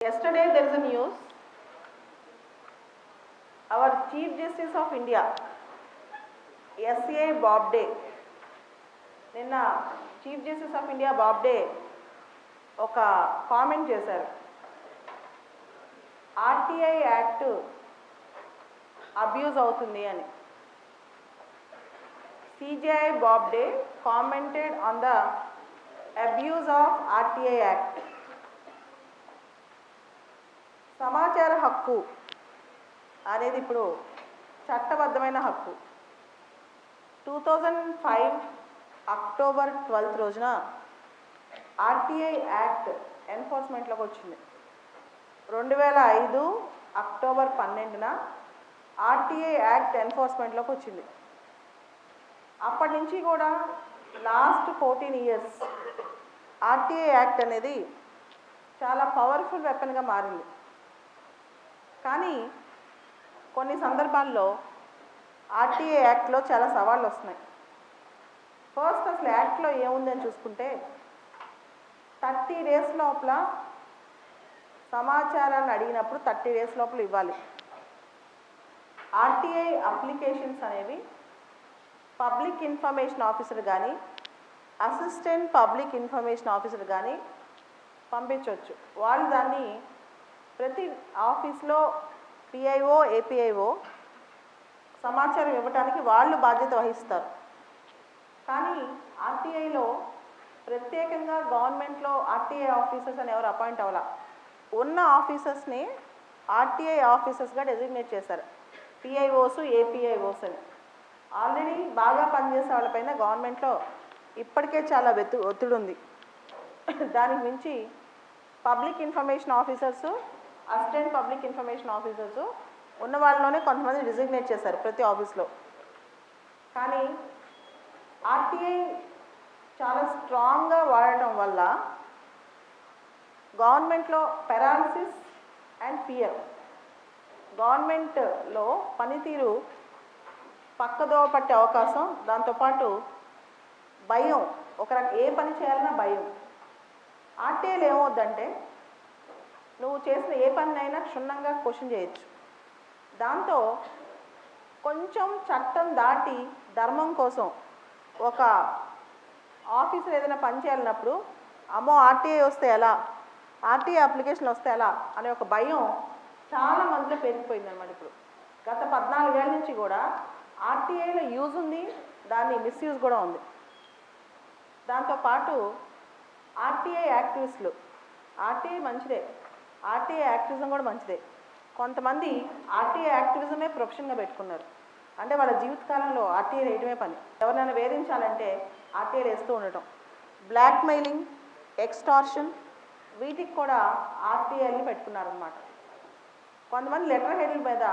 Yesterday there is a news. Our Chief Justice of India, SCI Bobde, నిన్న chief justice of India Bobde ఒక comment చేశారు. RTI act abuse అవుతుంది అని. CJI Bobde commented on the abuse of RTI act సమాచార హక్కు అనేది ఇప్పుడు చట్టబద్ధమైన హక్కు. Two thousand five October twelfth రోజున ఆర్టీఐ యాక్ట్ ఎన్ఫోర్స్మెంట్లోకి వచ్చింది. రెండు వేల ఐదు అక్టోబర్ పన్నెండున ఆర్టీఐ యాక్ట్ ఎన్ఫోర్స్మెంట్లోకి వచ్చింది. అప్పటి నుంచి కూడా last fourteen years RTI act అనేది చాలా పవర్ఫుల్ వెపన్గా మారింది. కానీ కొన్ని సందర్భాల్లో ఆర్టీఏ యాక్ట్లో చాలా సవాళ్ళు వస్తున్నాయి. ఫస్ట్ అసలు యాక్ట్లో ఏముందని చూసుకుంటే థర్టీ డేస్ లోపల సమాచారాన్ని అడిగినప్పుడు థర్టీ డేస్ లోపల ఇవ్వాలి. ఆర్టీఐ అప్లికేషన్స్ అనేవి పబ్లిక్ ఇన్ఫర్మేషన్ ఆఫీసర్ కానీ అసిస్టెంట్ పబ్లిక్ ఇన్ఫర్మేషన్ ఆఫీసర్ కానీ పంపించవచ్చు. వాళ్ళు దాన్ని ప్రతి ఆఫీస్లో పిఐఓ ఏపీఐఓ సమాచారం ఇవ్వటానికి వాళ్ళు బాధ్యత వహిస్తారు. కానీ ఆర్టీఐలో ప్రత్యేకంగా గవర్నమెంట్లో ఆర్టీఐ ఆఫీసర్స్ అని ఎవరు అపాయింట్ అవ్వాల. ఉన్న ఆఫీసర్స్ని ఆర్టీఐ ఆఫీసర్స్గా డెసిగ్నేట్ చేశారు. పిఐఓస్ ఏపీఐఓస్ అని. ఆల్రెడీ బాగా పనిచేసే వాళ్ళపైన గవర్నమెంట్లో ఇప్పటికే చాలా వెతు ఒత్తిడి ఉంది దానికి మించి public information officers assistant public information officers ఉన్న వాళ్ళలోనే కొంతమంది డిజిగ్నేట్ చేశారు ప్రతి ఆఫీస్లో కానీ ఆర్టీఐ చాలా స్ట్రాంగ్గా వాడటం వల్ల గవర్నమెంట్లో పెరాలసిస్ అండ్ ఫియర్ గవర్నమెంట్లో పనితీరు పక్కదో పట్టే అవకాశం దాంతోపాటు భయం ఒక ఏ పని చేయాలన్నా భయం. ఆర్టీఐలు ఏమవుద్దంటే నువ్వు చేసిన ఏ పనినైనా క్షుణ్ణంగా క్వశ్చన్ చేయొచ్చు. దాంతో కొంచెం చట్టం దాటి ధర్మం కోసం ఒక ఆఫీసర్ ఏదైనా పని చేయాలన్నప్పుడు అమ్మో ఆర్టీఐ వస్తే ఎలా? ఆర్టీఐ అప్లికేషన్ వస్తే ఎలా? అనే ఒక భయం చాలా మందిలో పెరిగిపోయింది అనమాట ఇప్పుడు. గత పద్నాలుగేళ్ళ నుంచి కూడా ఆర్టీఐలో యూజ్ ఉంది దాన్ని మిస్యూజ్ కూడా ఉంది. దాంతోపాటు ఆర్టీఐ యాక్టివిస్టులు ఆర్టీఐ మంచిదే. ఆర్టీఐ యాక్టివిజం కూడా మంచిదే. కొంతమంది ఆర్టీఐ యాక్టివిజమే ప్రొఫెషన్గా పెట్టుకున్నారు. అంటే వాళ్ళ జీవితకాలంలో ఆర్టీఐ వేయడమే పని. ఎవరినైనా వేధించాలంటే ఆర్టీఐ వేస్తూ ఉండటం. బ్లాక్మెయిలింగ్ ఎక్స్టార్షన్ వీటికి కూడా ఆర్టీఐని పెట్టుకున్నారనమాట కొంతమంది లెటర్ హెడ్ల మీద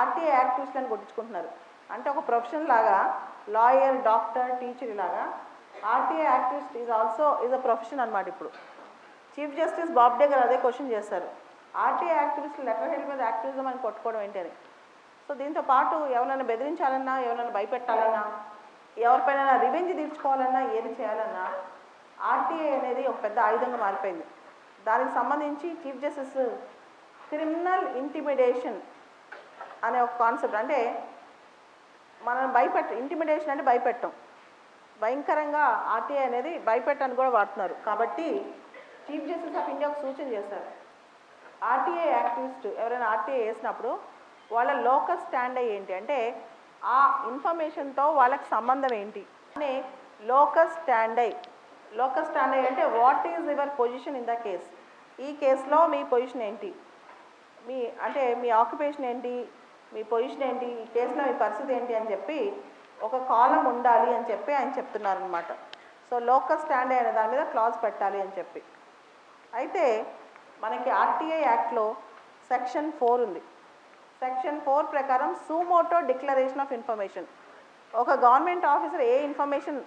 ఆర్టీఐ యాక్టివిస్ట్లను కొట్టించుకుంటున్నారు. అంటే ఒక ప్రొఫెషన్ లాగా లాయర్ డాక్టర్ టీచర్ ఇలాగా RTI activist is also is a profession అనమాట ఇప్పుడు. చీఫ్ జస్టిస్ బాబ్డే గారు అదే క్వశ్చన్ చేస్తారు ఆర్టీఐ యాక్టివిస్ట్ లెటర్ హెడ్ మీద యాక్టివిజం అని కొట్టుకోవడం ఏంటి అని సో దీంతో పాటు ఎవరైనా బెదిరించాలన్నా ఎవరైనా భయపెట్టాలన్నా ఎవరిపైన రివెంజ్ తీర్చుకోవాలన్నా ఏది చేయాలన్నా ఆర్టీఐ అనేది ఒక పెద్ద ఆయుధంగా మారిపోయింది. దానికి సంబంధించి చీఫ్ జస్టిస్ క్రిమినల్ ఇంటిమిడేషన్ అనే ఒక కాన్సెప్ట్ అంటే మనం భయపెట్ట ఇంటిమిడేషన్ అంటే భయపెట్టం. భయంకరంగా ఆర్టీఐ అనేది భయపెట్టని కూడా వాడుతున్నారు. కాబట్టి చీఫ్ జస్టిస్ ఆఫ్ ఇండియా ఒక సూచన చేశారు. ఆర్టీఐ యాక్టివిస్ట్ ఎవరైనా ఆర్టీఐ వేసినప్పుడు వాళ్ళ లోకల్ స్టాండ్ అయ్యి ఏంటి అంటే ఆ ఇన్ఫర్మేషన్తో వాళ్ళకి సంబంధం ఏంటి? అని లోకల్ స్టాండ్ అయ్యి లోకల్ స్టాండ్ అయ్యి అంటే what is your position in the case? ఈ కేసులో మీ పొజిషన్ ఏంటి? మీ అంటే మీ ఆక్యుపేషన్ ఏంటి? మీ పొజిషన్ ఏంటి? ఈ కేసులో మీ పరిస్థితి ఏంటి అని చెప్పి ఒక కాలం ఉండాలి అని చెప్పి ఆయన చెప్తున్నారనమాట సో లోకల్ స్టాండ్ అయిన దాని మీద క్లాజ్ పెట్టాలి అని చెప్పి. అయితే మనకి ఆర్టీఐ యాక్ట్లో సెక్షన్ ఫోర్ ఉంది. సెక్షన్ ఫోర్ ప్రకారం suo motu declaration of information. ఒక గవర్నమెంట్ ఆఫీసర్ ఏ ఇన్ఫర్మేషన్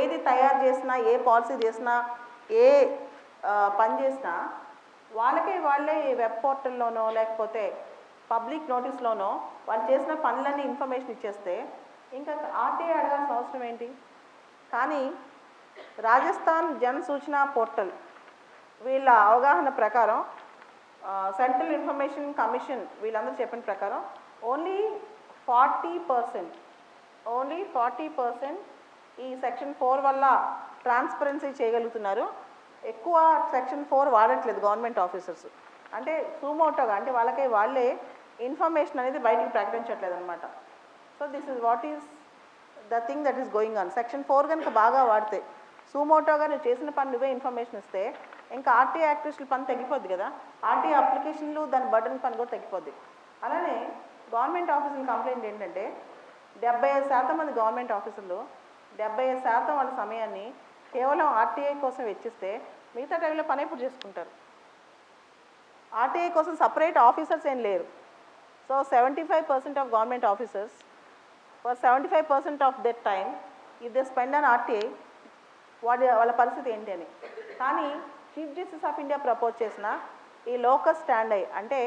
ఏది తయారు చేసినా ఏ పాలసీ చేసినా ఏ పని చేసినా వాళ్ళకే వాళ్ళే ఈ వెబ్ పోర్టల్లోనో లేకపోతే పబ్లిక్ నోటీస్లోనో వాళ్ళు చేసిన పనులన్నీ ఇన్ఫర్మేషన్ ఇచ్చేస్తే ఇంకా ఆర్టీఐ అడగాల్సిన అవసరం ఏంటి? కానీ రాజస్థాన్ జన్ సూచన పోర్టల్ వీళ్ళ అవగాహన ప్రకారం సెంట్రల్ ఇన్ఫర్మేషన్ కమిషన్ వీళ్ళందరూ చెప్పిన ప్రకారం only forty percent only forty percent ఈ సెక్షన్ ఫోర్ వల్ల ట్రాన్స్పరెన్సీ చేయగలుగుతున్నారు. ఎక్కువ సెక్షన్ ఫోర్ వాడట్లేదు గవర్నమెంట్ ఆఫీసర్స్ అంటే సూమోటోగా అంటే వాళ్ళకే వాళ్ళే ఇన్ఫర్మేషన్ అనేది బయటికి ప్రకటించట్లేదు అనమాట so this is what is the thing that is going on section four కనుక బాగా వాడితే సూమోటోగా నువ్వు చేసిన పని నువ్వే ఇన్ఫర్మేషన్ ఇస్తే ఇంకా ఆర్టీఐ యాక్టివిస్టుల పని తగ్గిపోద్ది కదా. ఆర్టీ అప్లికేషన్లు దాని బటన్ పని కూడా తగ్గిపోద్ది. అలానే గవర్నమెంట్ ఆఫీసుల కంప్లైంట్ ఏంటంటే డెబ్బై ఐదు శాతం మంది గవర్నమెంట్ ఆఫీసులు డెబ్బై ఐదు శాతం వాళ్ళ సమయాన్ని కేవలం ఆర్టీఐ కోసం వెచ్చిస్తే మిగతా టైంలో పని ఎప్పుడు చేసుకుంటారు? ఆర్టీఐ కోసం సపరేట్ ఆఫీసర్స్ ఏం లేరు. So seventy five percent of government officers for seventy five percent of that time if they spend on RTI వాడి వాళ్ళ పరిస్థితి ఏంటి అని. కానీ chief justice of India propose చేసిన ఈ లోకస్ స్టాండ్ అయ్యి అంటే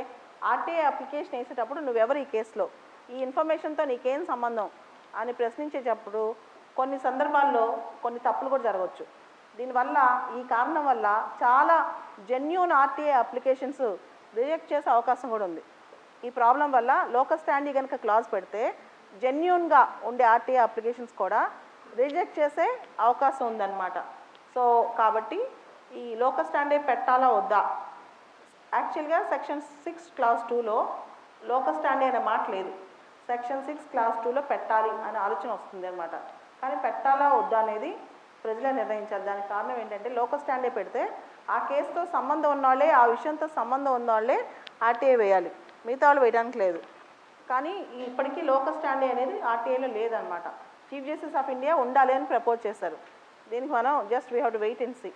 ఆర్టీఐ అప్లికేషన్ వేసేటప్పుడు నువ్వెవరు ఈ కేసులో ఈ ఇన్ఫర్మేషన్తో నీకేం సంబంధం? అని ప్రశ్నించేటప్పుడు కొన్ని సందర్భాల్లో కొన్ని తప్పులు కూడా జరగవచ్చు. దీనివల్ల ఈ కారణం వల్ల చాలా జెన్యున్ ఆర్టీఐ అప్లికేషన్స్ రిజెక్ట్ చేసే అవకాశం కూడా ఉంది. ఈ ప్రాబ్లం వల్ల లోకల్ స్టాండీ కనుక క్లాజ్ పెడితే జెన్యున్గా ఉండే ఆర్టీఐ అప్లికేషన్స్ కూడా రిజెక్ట్ చేసే అవకాశం ఉందన్నమాట. సో కాబట్టి ఈ లోకల్ స్టాండే పెట్టాలా వద్దా? యాక్చువల్గా సెక్షన్ సిక్స్ క్లాస్ టూలో లోకల్ స్టాండే అనే మాట లేదు. సెక్షన్ సిక్స్ క్లాస్ టూలో పెట్టాలి అనే ఆలోచన వస్తుంది అనమాట కానీ పెట్టాలా వద్దా అనేది ప్రజలే నిర్ణయించారు దానికి కారణం ఏంటంటే లోకల్ స్టాండే పెడితే ఆ కేసుతో సంబంధం ఉన్నవాళ్ళే ఆ విషయంతో సంబంధం ఉన్నవాళ్ళే ఆర్టీఐ వేయాలి. మిగతా వాళ్ళు వేయడానికి లేదు. కానీ ఇప్పటికీ లోకల్ స్టాండే అనేది ఆర్టీఐలో లేదనమాట చీఫ్ జస్టిస్ ఆఫ్ ఇండియా ఉండాలి అని ప్రపోజ్ చేశారు. దీనికి మనం just we have to wait and see